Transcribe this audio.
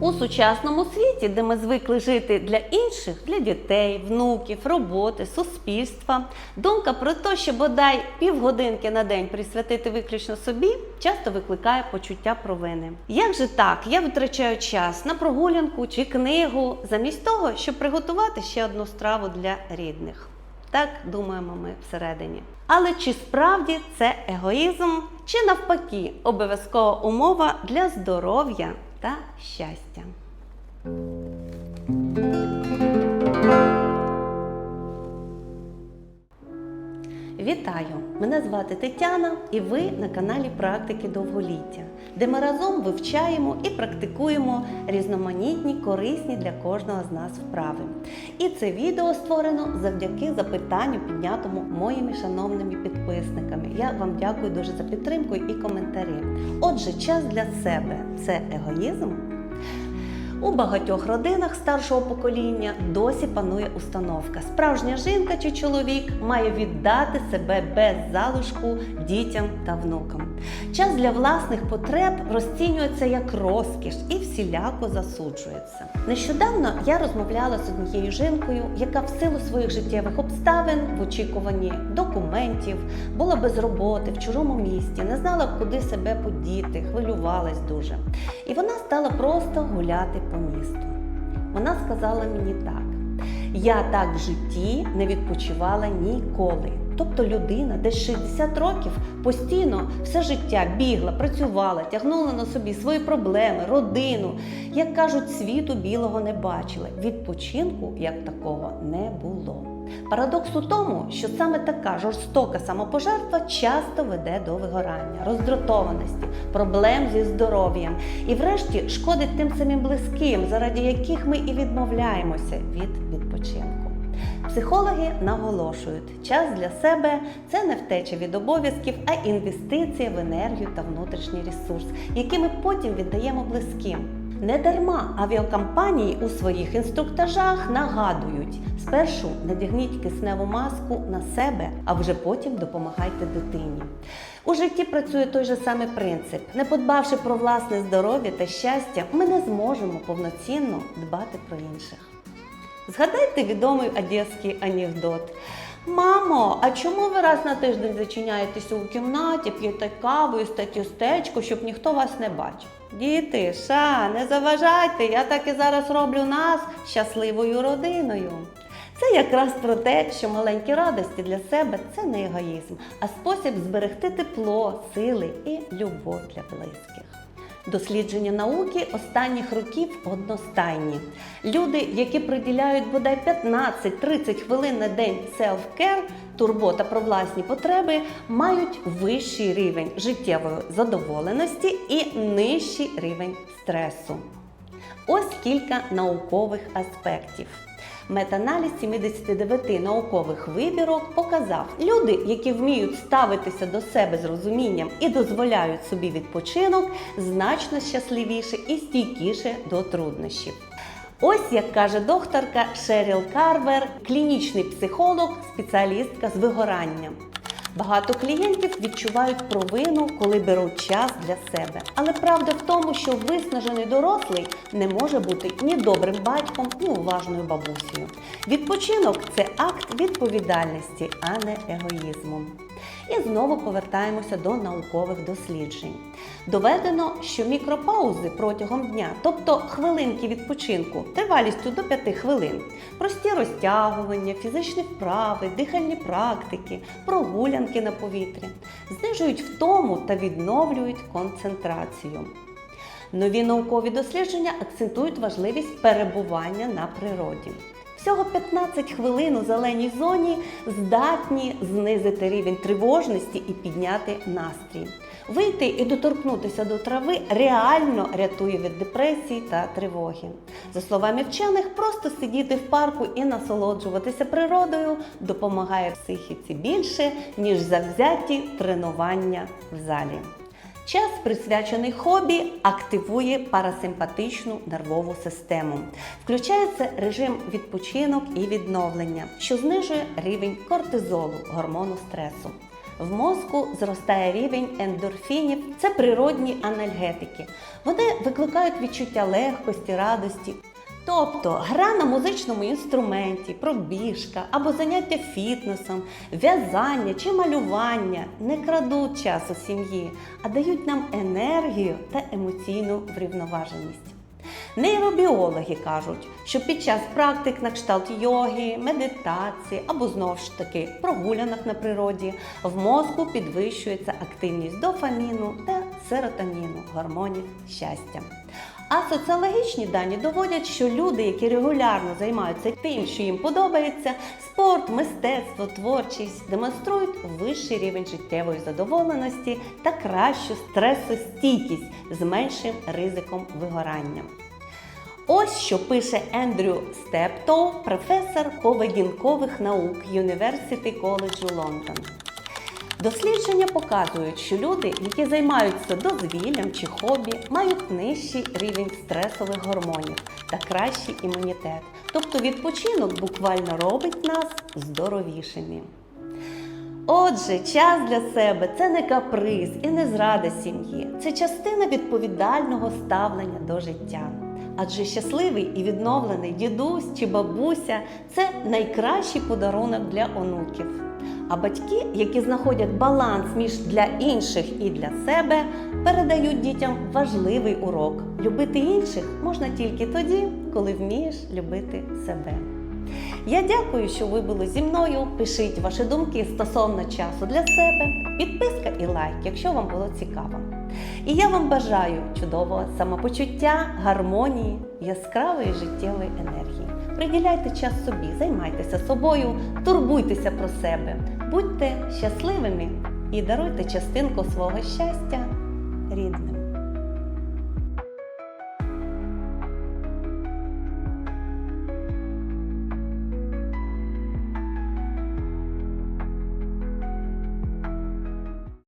У сучасному світі, де ми звикли жити для інших, для дітей, внуків, роботи, суспільства, думка про те, що бодай півгодинки на день присвятити виключно собі, часто викликає почуття провини. Як же так? Я витрачаю час на прогулянку чи книгу, замість того, щоб приготувати ще одну страву для рідних. Так думаємо ми всередині. Але чи справді це егоїзм, чи навпаки обов'язкова умова для здоров'я та щастя? Вітаю! Мене звати Тетяна, і ви на каналі Практики довголіття, де ми разом вивчаємо і практикуємо різноманітні, корисні для кожного з нас вправи. І це відео створено завдяки запитанню, піднятому моїми шановними підписниками. Я вам дякую дуже за підтримку і коментарі. Отже, час для себе це егоїзм. У багатьох родинах старшого покоління досі панує установка. Справжня жінка чи чоловік має віддати себе без залишку дітям та внукам. Час для власних потреб розцінюється як розкіш і всіляко засуджується. Нещодавно я розмовляла з однією жінкою, яка в силу своїх життєвих обставин в очікуванні документів була без роботи в чужому місті, не знала, куди себе подіти, хвилювалась дуже. І вона стала просто гуляти по місту. Вона сказала мені так: я так в житті не відпочивала ніколи. Тобто людина десь 60 років постійно все життя бігла, працювала, тягнула на собі свої проблеми, родину. Як кажуть, світу білого не бачила. Відпочинку як такого не було. Парадокс у тому, що саме така жорстока самопожертва часто веде до вигорання, роздратованості, проблем зі здоров'ям і, врешті, шкодить тим самим близьким, заради яких ми і відмовляємося від відпочинку. Психологи наголошують, час для себе це не втеча від обов'язків, а інвестиція в енергію та внутрішній ресурс, який ми потім віддаємо близьким. Не дарма авіакомпанії у своїх інструктажах нагадують: спершу надягніть кисневу маску на себе, а вже потім допомагайте дитині. У житті працює той же самий принцип. Не подбавши про власне здоров'я та щастя, ми не зможемо повноцінно дбати про інших. Згадайте відомий одеський анекдот. Мамо, а чому ви раз на тиждень зачиняєтеся у кімнаті, п'єте каву і статістечку, щоб ніхто вас не бачив? Діти, ша, не заважайте, я так і зараз роблю нас щасливою родиною. Це якраз про те, що маленькі радості для себе це не егоїзм, а спосіб зберегти тепло, сили і любов для близьких. Дослідження науки останніх років одностайні. Люди, які приділяють бодай 15-30 хвилин на день self-care, турбота про власні потреби, мають вищий рівень життєвої задоволеності і нижчий рівень стресу. Ось кілька наукових аспектів. Метаналіз 79 наукових вибірок показав, люди, які вміють ставитися до себе з розумінням і дозволяють собі відпочинок, значно щасливіше і стійкіше до труднощів. Ось як каже докторка Шеріл Карвер, клінічний психолог, спеціалістка з вигоранням. Багато клієнтів відчувають провину, коли беруть час для себе. Але правда в тому, що виснажений дорослий не може бути ні добрим батьком, ні уважною бабусею. Відпочинок це акт відповідальності, а не егоїзму. І знову повертаємося до наукових досліджень. Доведено, що мікропаузи протягом дня, тобто хвилинки відпочинку, тривалістю до 5 хвилин, прості розтягування, фізичні вправи, дихальні практики, прогулянки на повітрі, знижують втому та відновлюють концентрацію. Нові наукові дослідження акцентують важливість перебування на природі. Всього 15 хвилин у зеленій зоні здатні знизити рівень тривожності і підняти настрій. Вийти і доторкнутися до трави реально рятує від депресії та тривоги. За словами вчених, просто сидіти в парку і насолоджуватися природою допомагає психіці більше, ніж завзяті тренування в залі. Час, присвячений хобі, активує парасимпатичну нервову систему. Включається режим відпочинок і відновлення, що знижує рівень кортизолу, гормону стресу. В мозку зростає рівень ендорфінів. Це природні анальгетики. Вони викликають відчуття легкості, радості. Тобто гра на музичному інструменті, пробіжка або заняття фітнесом, в'язання чи малювання не крадуть час у сім'ї, а дають нам енергію та емоційну врівноваженість. Нейробіологи кажуть, що під час практик на кшталт йоги, медитації або знову ж таки прогулянок на природі в мозку підвищується активність дофаміну та серотоніну гормонів щастя. А соціологічні дані доводять, що люди, які регулярно займаються тим, що їм подобається, спорт, мистецтво, творчість, демонструють вищий рівень життєвої задоволеності та кращу стресостійкість з меншим ризиком вигорання. Ось що пише Ендрю Стептоу, професор поведінкових наук University College Лондон. Дослідження показують, що люди, які займаються дозвіллям чи хобі, мають нижчий рівень стресових гормонів та кращий імунітет. Тобто відпочинок буквально робить нас здоровішими. Отже, час для себе це не каприз і не зрада сім'ї, це частина відповідального ставлення до життя. Адже щасливий і відновлений дідусь чи бабуся це найкращий подарунок для онуків. А батьки, які знаходять баланс між для інших і для себе, передають дітям важливий урок. Любити інших можна тільки тоді, коли вмієш любити себе. Я дякую, що ви були зі мною. Пишіть ваші думки стосовно часу для себе, підписка і лайк, якщо вам було цікаво. І я вам бажаю чудового самопочуття, гармонії, яскравої життєвої енергії. Приділяйте час собі, займайтеся собою, турбуйтеся про себе, будьте щасливими і даруйте частинку свого щастя рідним.